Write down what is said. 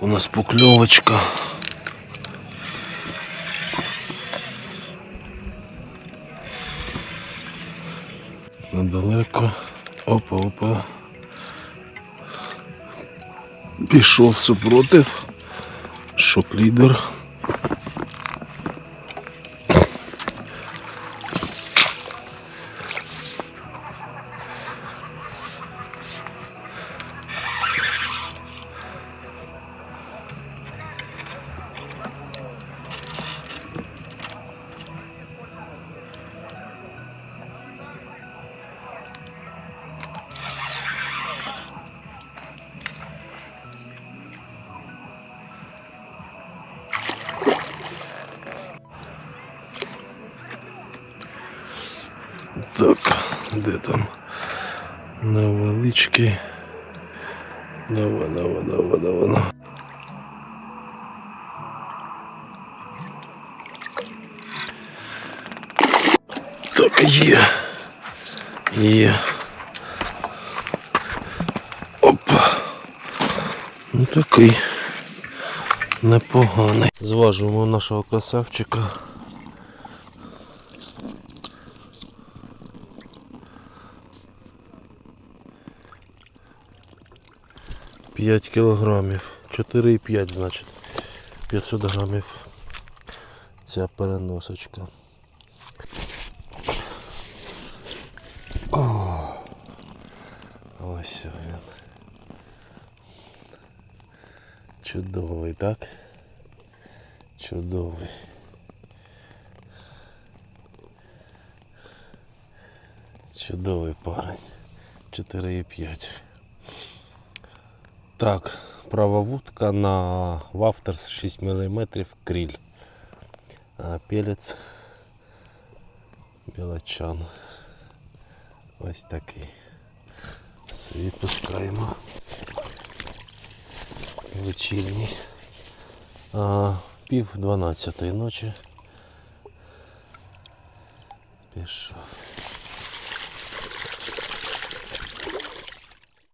У нас покльовочка. Недалеко. Опа, опа. Пішов супротив. Шок-лідер. Так, де там? Невеличкий. Давай, давай, давай, давай. Так, є. Є. Опа. Ну такий. Непоганий. Зважуємо нашого красавчика. 5 кілограмів. 4,5 значить. 500 грамів. Ця переносочка. О, ось він. Чудовий, так? Чудовий. Чудовий парень. 4,5. Так, права вудка на Вафтерс 6 мм криль. А пелець білочан. Ось такий. Все, відпускаємо. Вечірній. Пів 12 ночі. Пішов.